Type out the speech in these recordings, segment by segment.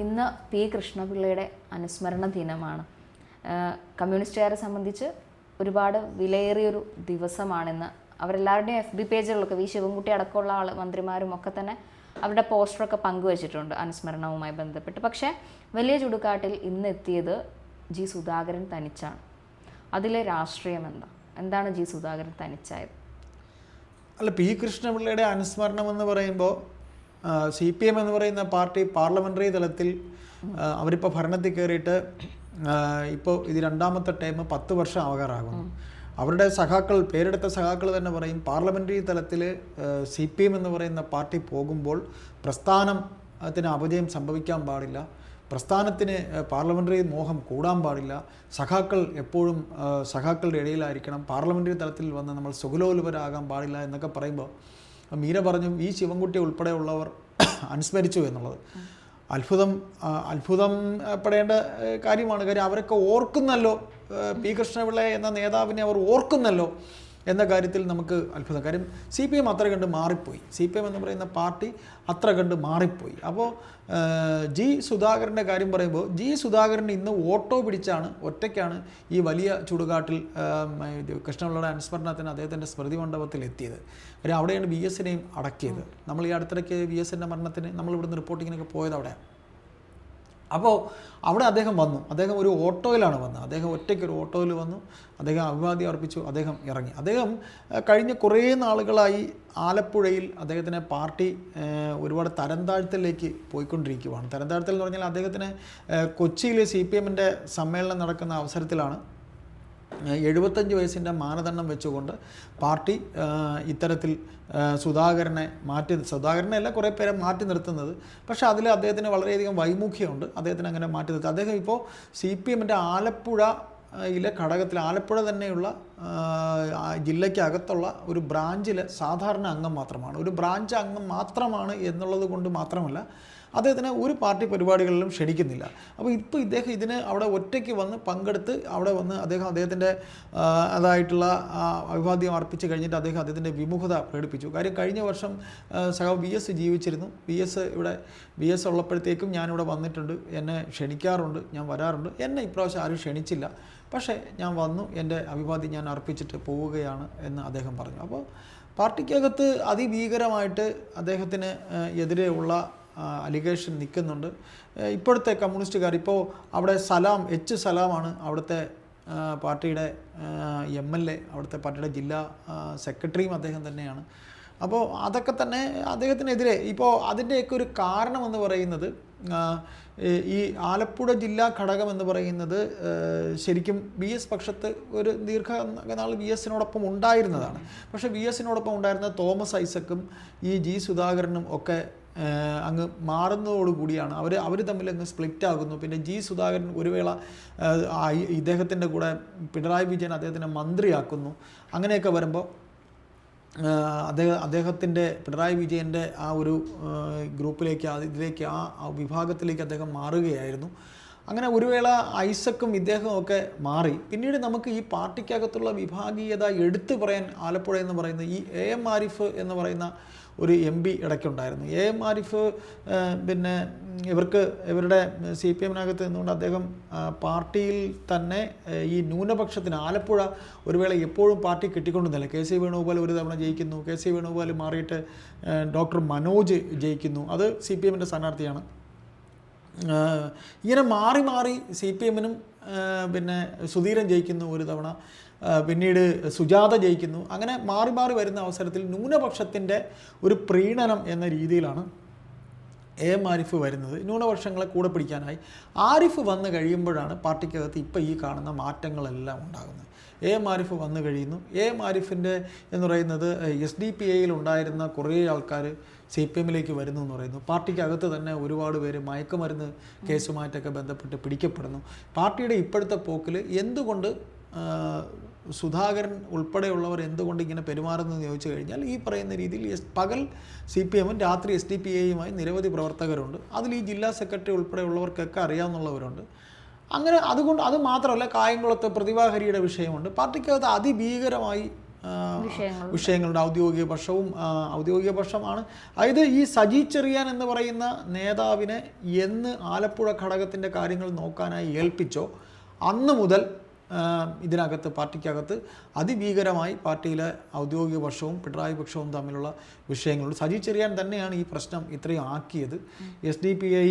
ഇന്ന് പി കൃഷ്ണപിള്ളയുടെ അനുസ്മരണ ദിനമാണ്. കമ്മ്യൂണിസ്റ്റുകാരെ സംബന്ധിച്ച് ഒരുപാട് വിലയേറിയൊരു ദിവസമാണിന്ന് അവരെല്ലാവരുടെയും എഫ് ബി പേജുകളിലൊക്കെ വി ശിവൻകുട്ടി അടക്കമുള്ള ആൾ മന്ത്രിമാരും ഒക്കെ തന്നെ അവരുടെ പോസ്റ്ററൊക്കെ പങ്കുവച്ചിട്ടുണ്ട് അനുസ്മരണവുമായി ബന്ധപ്പെട്ട്. പക്ഷേ വലിയ ചുടുകാട്ടിൽ ഇന്ന് എത്തിയത് ജി സുധാകരൻ തനിച്ചാണ്. അതിലെ രാഷ്ട്രീയം എന്താ? എന്താണ് ജി സുധാകരൻ തനിച്ചായത്? അല്ല പി കൃഷ്ണപിള്ളയുടെ അനുസ്മരണം എന്ന് പറയുമ്പോൾ സി പി എം എന്ന് പറയുന്ന പാർട്ടി പാർലമെന്ററി തലത്തിൽ അവരിപ്പോൾ ഭരണത്തിൽ കയറിയിട്ട് ഇപ്പോൾ ഇത് രണ്ടാമത്തെ ടൈം പത്ത് വർഷം ആകാറാകുന്നു അവരുടെ സഖാക്കൾ പേരെടുത്ത സഖാക്കൾ തന്നെ പറയും പാർലമെന്ററി തലത്തിൽ സി പി എം എന്ന് പറയുന്ന പാർട്ടി പോകുമ്പോൾ പ്രസ്ഥാനത്തിന് അപജയം സംഭവിക്കാൻ പാടില്ല. പ്രസ്ഥാനത്തിന് പാർലമെന്ററി മോഹം കൂടാൻ പാടില്ല. സഖാക്കൾ എപ്പോഴും സഖാക്കളുടെ ഇടയിലായിരിക്കണം. പാർലമെന്ററി തലത്തിൽ വന്ന് നമ്മൾ സുഖലോലുപരാകാൻ പാടില്ല എന്നൊക്കെ പറയുമ്പോൾ മീര പറഞ്ഞു ഈ ശിവൻകുട്ടി ഉൾപ്പെടെയുള്ളവർ അനുസ്മരിച്ചു എന്നുള്ളത്. അത്ഭുതം അത്ഭുതം പെടേണ്ട കാര്യമാണ്. കാര്യം അവരൊക്കെ ഓർക്കുന്നല്ലോ പി കൃഷ്ണപിള്ള എന്ന നേതാവിനെ അവർ ഓർക്കുന്നല്ലോ. എന്ന കാര്യത്തിൽ നമുക്ക് അത്ഭുതം. കാര്യം സി പി എം അത്ര കണ്ട് മാറിപ്പോയി. സി പി എം എന്ന് പറയുന്ന പാർട്ടി അത്ര കണ്ട് മാറിപ്പോയി. അപ്പോൾ ജി സുധാകരന്റെ കാര്യം പറയുമ്പോൾ ജി സുധാകരൻ ഇന്ന് ഓട്ടോ പിടിച്ചാണ് ഒറ്റയ്ക്കാണ് ഈ വലിയ ചുടുകാട്ടിൽ കൃഷ്ണപിള്ളയുടെ അനുസ്മരണത്തിന് അദ്ദേഹത്തിന്റെ സ്മൃതി മണ്ഡപത്തിൽ എത്തിയത്. കാര്യം അവിടെയാണ് വി എസിനെയും അടക്കിയത്. നമ്മൾ ഈ അടുത്തിടയ്ക്ക് വി എസിന്റെ മരണത്തിന് നമ്മൾ ഇവിടുന്ന് റിപ്പോർട്ടിങ്ങിനൊക്കെ പോയത് അവിടെയാണ് അപ്പോൾ അവിടെ അദ്ദേഹം വന്നു. അദ്ദേഹം ഒരു ഓട്ടോയിലാണ് വന്നത്. അദ്ദേഹം ഒറ്റയ്ക്ക് ഒരു ഓട്ടോയിൽ വന്നു. അദ്ദേഹം അഭിവാദ്യം അർപ്പിച്ചു. അദ്ദേഹം ഇറങ്ങി. അദ്ദേഹം കഴിഞ്ഞ കുറേ നാളുകളായി ആലപ്പുഴയിൽ അദ്ദേഹത്തിന് പാർട്ടി ഒരുപാട് തരംതാഴ്ത്തലിലേക്ക് പോയിക്കൊണ്ടിരിക്കുകയാണ് തരംതാഴ്ത്തൽ എന്ന് പറഞ്ഞാൽ അദ്ദേഹത്തിന് കൊച്ചിയിലെ സി പി എമ്മിന്റെ സമ്മേളനം നടക്കുന്ന അവസരത്തിലാണ്. എഴുപത്തഞ്ച് വയസ്സിന്റെ മാനദണ്ഡം വെച്ചുകൊണ്ട് പാർട്ടി ഇത്തരത്തിൽ സുധാകരനെ മാറ്റി സുധാകരനെ അല്ല കുറേ പേരെ മാറ്റി നിർത്തുന്നത്. പക്ഷേ അതിൽ അദ്ദേഹത്തിന് വളരെയധികം വൈമുഖ്യമുണ്ട്. അദ്ദേഹത്തിന് അങ്ങനെ മാറ്റി നിർത്തുക അദ്ദേഹം ഇപ്പോൾ സി പി എമ്മിന്റെ ആലപ്പുഴ യിലെ ഘടകത്തിൽ ആലപ്പുഴ തന്നെയുള്ള ജില്ലയ്ക്കകത്തുള്ള ഒരു ബ്രാഞ്ചിൽ സാധാരണ അംഗം മാത്രമാണ്. ഒരു ബ്രാഞ്ച് അംഗം മാത്രമാണ് എന്നുള്ളത് കൊണ്ട് മാത്രമല്ല അദ്ദേഹത്തിന് ഒരു പാർട്ടി പരിപാടികളിലും ക്ഷണിക്കുന്നില്ല. അപ്പോൾ ഇപ്പോൾ ഇദ്ദേഹം ഇതിന് അവിടെ ഒറ്റയ്ക്ക് വന്ന് പങ്കെടുത്ത് അവിടെ വന്ന് അദ്ദേഹം അദ്ദേഹത്തിന്റെ അതായിട്ടുള്ള അഭിവാദ്യം അർപ്പിച്ച് കഴിഞ്ഞിട്ട് അദ്ദേഹം അദ്ദേഹത്തിന്റെ വിമുഖത പ്രകടിപ്പിച്ചു. കാര്യം കഴിഞ്ഞ വർഷം സഹ വി എസ് ജീവിച്ചിരുന്നു. വി എസ് ഇവിടെ വി എസ് ഉള്ളപ്പോഴത്തേക്കും ഞാനിവിടെ വന്നിട്ടുണ്ട്. എന്നെ ക്ഷണിക്കാറുണ്ട് ഞാൻ വരാറുണ്ട്. എന്നെ ഇപ്രാവശ്യം ആരും ക്ഷണിച്ചില്ല. പക്ഷേ ഞാൻ വന്നു എന്റെ അഭിവാദ്യം ഞാൻ അർപ്പിച്ചിട്ട് പോവുകയാണ് എന്ന് അദ്ദേഹം പറഞ്ഞു. അപ്പോൾ പാർട്ടിക്കകത്ത് അതിഭീകരമായിട്ട് അദ്ദേഹത്തിന് എതിരെയുള്ള അലിഗേഷൻ നിൽക്കുന്നുണ്ട്. ഇപ്പോഴത്തെ കമ്മ്യൂണിസ്റ്റുകാർ ഇപ്പോൾ അവിടെ സലാം എച്ച് സലാമാണ് അവിടുത്തെ പാർട്ടിയുടെ എം എൽ എ അവിടുത്തെ പാർട്ടിയുടെ ജില്ലാ സെക്രട്ടറിയും അദ്ദേഹം തന്നെയാണ്. അപ്പോൾ അതൊക്കെ തന്നെ അദ്ദേഹത്തിനെതിരെ. ഇപ്പോൾ അതിന്റെയൊക്കെ ഒരു കാരണം എന്ന് പറയുന്നത് ഈ- ആലപ്പുഴ ജില്ലാ ഘടകം എന്ന് പറയുന്നത് ശരിക്കും ബി എസ് പക്ഷത്ത് ഒരു ദീർഘനാൾ ബി എസിനോടൊപ്പം ഉണ്ടായിരുന്നതാണ്. പക്ഷേ ബി എസിനോടൊപ്പം ഉണ്ടായിരുന്ന തോമസ് ഐസക്കും ഈ ജി സുധാകരനും ഒക്കെ അങ്ങ് മാറുന്നതോടുകൂടിയാണ് അവർ അവർ തമ്മിൽ അങ്ങ് സ്പ്ലിറ്റ് ആകുന്നു പിന്നെ ജി സുധാകരൻ ഒരു വേള ഇദ്ദേഹത്തിന്റെ കൂടെ പിണറായി വിജയൻ അദ്ദേഹത്തിനെ മന്ത്രിയാക്കുന്നു. അങ്ങനെയൊക്കെ വരുമ്പോൾ അദ്ദേഹം അദ്ദേഹത്തിന്റെ പിണറായി വിജയന്റെ ആ ഒരു ഗ്രൂപ്പിലേക്ക് ഇതിലേക്ക് ആ വിഭാഗത്തിലേക്ക് അദ്ദേഹം മാറുകയായിരുന്നു. അങ്ങനെ ഒരു വേള ഐസക്കും ഇദ്ദേഹവും ഒക്കെ മാറി. പിന്നീട് നമുക്ക് ഈ പാർട്ടിക്കകത്തുള്ള വിഭാഗീയത എടുത്തു പറയാൻ ആലപ്പുഴ എന്ന് പറയുന്ന ഈ എ എം ആരിഫ് എന്ന് പറയുന്ന ഒരു എം പി ഇടയ്ക്കുണ്ടായിരുന്നു. എ എം ആരിഫ് പിന്നെ ഇവർക്ക് ഇവരുടെ സി പി എമ്മിനകത്ത് നിന്നുകൊണ്ട് അദ്ദേഹം പാർട്ടിയിൽ തന്നെ ഈ ന്യൂനപക്ഷത്തിന് ആലപ്പുഴ ഒരു വേള എപ്പോഴും പാർട്ടി കിട്ടിക്കൊണ്ടുന്നില്ല കെ സി വേണുഗോപാൽ ഒരു തവണ ജയിക്കുന്നു. കെ സി വേണുഗോപാൽ മാറിയിട്ട് ഡോക്ടർ മനോജ് ജയിക്കുന്നു. അത് സി പി എമ്മിന്റെ സ്ഥാനാർത്ഥിയാണ്. ഇങ്ങനെ മാറി മാറി സി പി എമ്മിനും പിന്നെ സുധീരൻ ജയിക്കുന്നു ഒരു തവണ പിന്നീട് സുജാത ജയിക്കുന്നു. അങ്ങനെ മാറി മാറി വരുന്ന അവസരത്തിൽ ന്യൂനപക്ഷത്തിന്റെ ഒരു പ്രീണനം എന്ന രീതിയിലാണ് എ എം ആരിഫ് വരുന്നത്. ന്യൂനപക്ഷങ്ങളെ കൂടെ പിടിക്കാനായി ആരിഫ് വന്നു കഴിയുമ്പോഴാണ് പാർട്ടിക്കകത്ത് ഇപ്പോൾ ഈ കാണുന്ന മാറ്റങ്ങളെല്ലാം ഉണ്ടാകുന്നത്. എ മാരിഫ് വന്നു കഴിയുന്നു. എ മാരിഫിന്റെ എന്ന് പറയുന്നത് എസ് ഡി പി എയിൽ ഉണ്ടായിരുന്ന കുറേ ആൾക്കാർ സി പി എമ്മിലേക്ക് വരുന്നു എന്ന് പറയുന്നു. പാർട്ടിക്കകത്ത് തന്നെ ഒരുപാട് പേര് മയക്കുമരുന്ന് കേസുമായിട്ടൊക്കെ ബന്ധപ്പെട്ട് പിടിക്കപ്പെടുന്നു. പാർട്ടിയുടെ ഇപ്പോഴത്തെ പോക്കിൽ എന്തുകൊണ്ട് സുധാകരൻ ഉൾപ്പെടെയുള്ളവർ എന്തുകൊണ്ട് ഇങ്ങനെ പെരുമാറുന്നു എന്ന് ചോദിച്ചു കഴിഞ്ഞാൽ ഈ പറയുന്ന രീതിയിൽ എസ് പകൽ സി പി എമ്മും രാത്രി എസ് ഡി പി എയുമായി നിരവധി പ്രവർത്തകരുണ്ട്. അതിൽ ഈ ജില്ലാ സെക്രട്ടറി ഉൾപ്പെടെയുള്ളവർക്കൊക്കെ അറിയാവുന്നവരുണ്ട്. അങ്ങനെ അതുകൊണ്ട് അത് മാത്രമല്ല കായംകുളത്ത് പ്രതിഭാഹരിയുടെ വിഷയമുണ്ട്. പാർട്ടിക്കകത്ത് അതിഭീകരമായി വിഷയങ്ങളുണ്ട്. വിഷയങ്ങളുടെ ഔദ്യോഗിക പക്ഷവും ഔദ്യോഗിക പക്ഷമാണ്. അതായത് ഈ സജി ചെറിയാൻ എന്ന് പറയുന്ന നേതാവിനെ എന്ന് ആലപ്പുഴ ഘടകത്തിന്റെ കാര്യങ്ങൾ നോക്കാനായി ഏൽപ്പിച്ചോ അന്ന് മുതൽ ഇതിനകത്ത് പാർട്ടിക്കകത്ത് അതിഭീകരമായി പാർട്ടിയിലെ ഔദ്യോഗിക പക്ഷവും പിണറായി പക്ഷവും തമ്മിലുള്ള വിഷയങ്ങളുണ്ട്. സജി ചെറിയാൻ തന്നെയാണ് ഈ പ്രശ്നം ഇത്രയും ആക്കിയത്. എസ് ഡി പി ഐ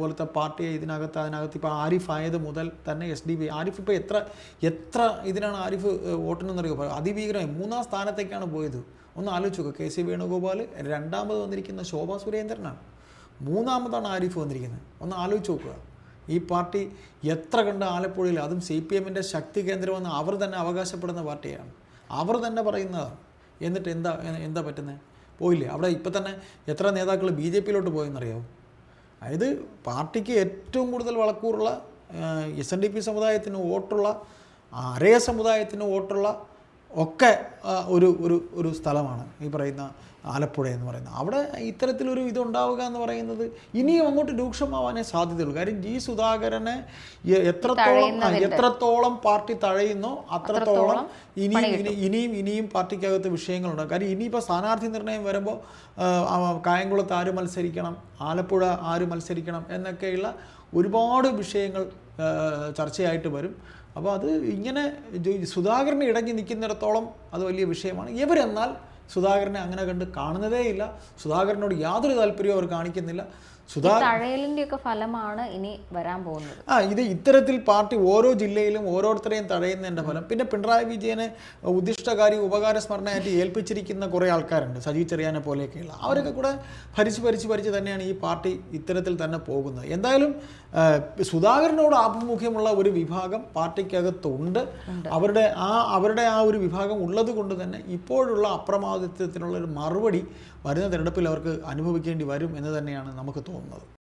പോലത്തെ പാർട്ടിയെ ഇതിനകത്ത് അതിനകത്ത് ഇപ്പോൾ ആരിഫ് ആയത് മുതൽ തന്നെ എസ് ഡി പി ആരിഫ് ഇപ്പോൾ എത്ര എത്ര ഇതിനാണ് ആരിഫ് വോട്ടിനെന്നറിയോ അതിഭീകരമായി മൂന്നാം സ്ഥാനത്തേക്കാണ് പോയത്. ഒന്ന് ആലോചിച്ച് നോക്കുക കെ സി വേണുഗോപാൽ രണ്ടാമത് വന്നിരിക്കുന്ന ശോഭാ സുരേന്ദ്രനാണ്. മൂന്നാമതാണ് ആരിഫ് വന്നിരിക്കുന്നത്. ഒന്ന് ആലോചിച്ച് നോക്കുക. ഈ പാർട്ടി എത്ര കണ്ട് ആലപ്പുഴയിൽ അതും സി പി എമ്മിന്റെ ശക്തി കേന്ദ്രമെന്ന് അവർ തന്നെ അവകാശപ്പെടുന്ന പാർട്ടിയാണ്. അവർ തന്നെ പറയുന്നതാണ്. എന്നിട്ട് എന്താ എന്താ പറ്റുന്നത് പോയില്ലേ? അവിടെ ഇപ്പം തന്നെ എത്ര നേതാക്കൾ ബി ജെ പിയിലോട്ട് പോയെന്നറിയാമോ അതായത് പാർട്ടിക്ക് ഏറ്റവും കൂടുതൽ വളക്കൂറുള്ള എസ് എൻ ഡി പി സമുദായത്തിന് വോട്ടുള്ള അരയ സമുദായത്തിന് വോട്ടുള്ള ഒക്കെ ഒരു ഒരു ഒരു സ്ഥലമാണ് ഈ പറയുന്ന ആലപ്പുഴ എന്ന് പറയുന്നത്. അവിടെ ഇത്തരത്തിലൊരു ഇതുണ്ടാവുക എന്ന് പറയുന്നത് ഇനിയും അങ്ങോട്ട് രൂക്ഷമാവാനേ സാധ്യതയുള്ളൂ. കാര്യം ജി സുധാകരനെ എത്രത്തോളം എത്രത്തോളം പാർട്ടി തഴയുന്നോ അത്രത്തോളം ഇനിയും ഇനി- ഇനിയും ഇനിയും പാർട്ടിക്കകത്ത് വിഷയങ്ങളുണ്ട്. കാര്യം ഇനിയിപ്പോൾ സ്ഥാനാർത്ഥി നിർണയം വരുമ്പോൾ കായംകുളത്ത് ആര് മത്സരിക്കണം ആലപ്പുഴ ആര് മത്സരിക്കണം എന്നൊക്കെയുള്ള ഒരുപാട് വിഷയങ്ങൾ ചർച്ചയായിട്ട് വരും. അപ്പോൾ അത് ഇങ്ങനെ സുധാകരന് ഇടങ്ങി നിൽക്കുന്നിടത്തോളം അത് വലിയ വിഷയമാണ്. ഇവരെന്നാൽ സുധാകരനെ അങ്ങനെ കണ്ട് കാണുന്നതേയില്ല സുധാകരനോട് യാതൊരു താല്പര്യവും അവർ കാണിക്കുന്നില്ല. തഴയലിന്റെ ഫലമാണ് ഇനി വരാൻ പോകുന്നത്. ആ ഇത് ഇത്തരത്തിൽ പാർട്ടി ഓരോ ജില്ലയിലും ഓരോരുത്തരെയും തടയുന്നതിന്റെ ഫലം. പിന്നെ പിണറായി വിജയനെ ഉദ്ദിഷ്ടകാരി ഉപകാര സ്മരണയായിട്ട് ഏൽപ്പിച്ചിരിക്കുന്ന കുറേ ആൾക്കാരുണ്ട്. സജി ചെറിയാനെ പോലെയൊക്കെയുള്ള. അവരൊക്കെ കൂടെ ഭരിച്ച് ഭരിച്ച് ഭരിച്ച് തന്നെയാണ് ഈ പാർട്ടി ഇത്തരത്തിൽ തന്നെ പോകുന്നത്. എന്തായാലും സുധാകരനോട് ആഭിമുഖ്യമുള്ള ഒരു വിഭാഗം പാർട്ടിക്കകത്തുണ്ട്. അവരുടെ ആ അവരുടെ ആ ഒരു വിഭാഗം ഉള്ളത് കൊണ്ട് തന്നെ ഇപ്പോഴുള്ള അപ്രമാദിത്വത്തിനുള്ള ഒരു മറുപടി വരുന്ന തിരഞ്ഞെടുപ്പിൽ അവർക്ക് അനുഭവിക്കേണ്ടി വരും എന്ന് തന്നെയാണ് നമുക്ക് തോന്നുന്നത്.